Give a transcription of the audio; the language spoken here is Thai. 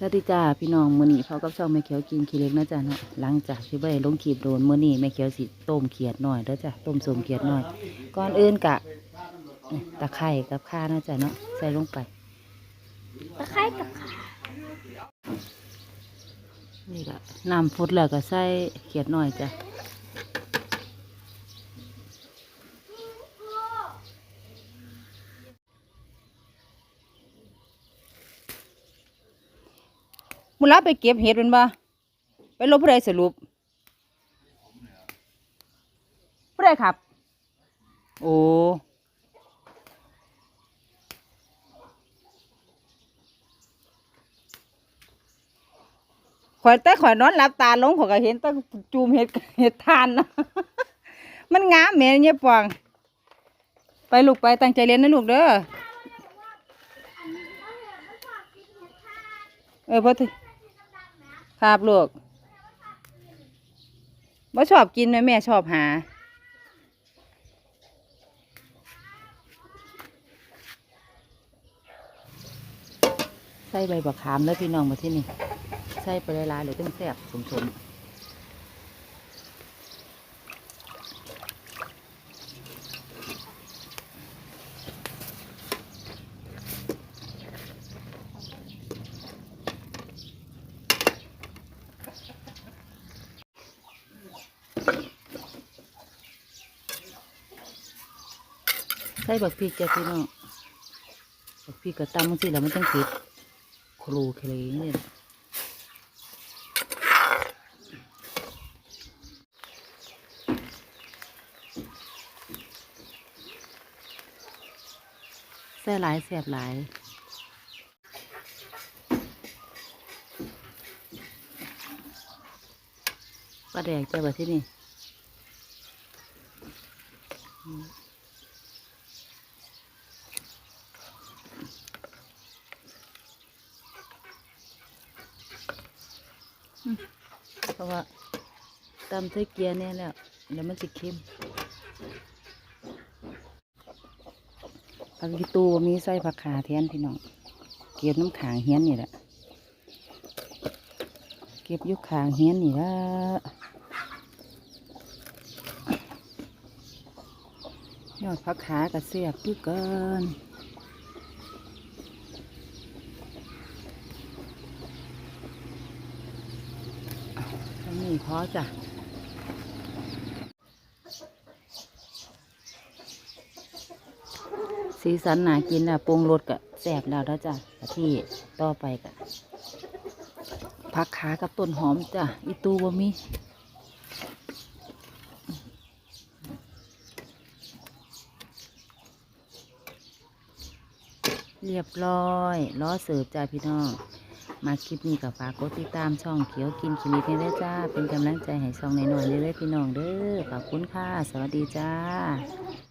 สวัสดีจ้าพี่น้องมือนี่เขากับช่องแม่เขียวกินขี้เล็กนะจ๊ะเนาะหลังจากที่ใบลงขีบโดนมือนี่แม่เขียวสิต้มเขียดหน่อยแล้วจ้ะต้มสมเขียดหน่อยก่อนอื่นกะตะไคร่กับข่านะจ๊ะเนาะใส่ลงไปตะไคร่กับขานี่ก็น้ำฟุดแล้วก็ใส่เขียดหน่อยจ้ะ มุลาไปเก็บเห็ดเป็นบ่ไปลบผู้ใดสรุปผู้ใดครับ โอ้ข่อยแต่ข่อยนอนหลับตาลงข่อยก็เห็นแตั้งจูมเห็ดเห็ดทานนะมันงามแหม่เนี่ยปองไปลูกไปตั้งใจเรียนนะลูกเด้อเออพอถึง ครับลูกว่าชอบกินไหมแม่ชอบหา ใส่ใบบักขามแล้วพี่น้องมาที่นี่ ใส่ไปหลายๆเลยต้องแซ่บสมๆ ส่บักพริกจ้ะพี่น้องบักพริกกับตำมันสิแล้วมันต้องติดโครูเคลนี่นะใส่หลายแซ่บหลายปลาแดกจ้ะแบบที่นี่ เพราะว่าตำใส่เกียร์เนี่ยแล้วเดี๋ยวมันจะเค็มผักกีตูมีใส่ผักขาแทนพี่น้องเก็บน้ำขางเฮียนนี่แหละเก็บยุคขางเฮียนนี่ละยอดผักขากระเสียบคือเกิน อันนี้พอจ้ะสีสันหนากินแล้วปรุงรสกะแสบแล้วแล้วจ้ะที่ต่อไปกะผักขากับต้นหอมจ้ะอีตูบ่มีเรียบร้อยล้อเสิร์ฟจ้าพี่น้อง มาคลิปนี้กับฝากกดติดตามช่องเขียวกินคลิปนี้ได้จ้า เป็นกำลังใจให้ช่องในหน่อยๆเลยๆพี่น้องเด้อขอบคุณค่ะ สวัสดีจ้า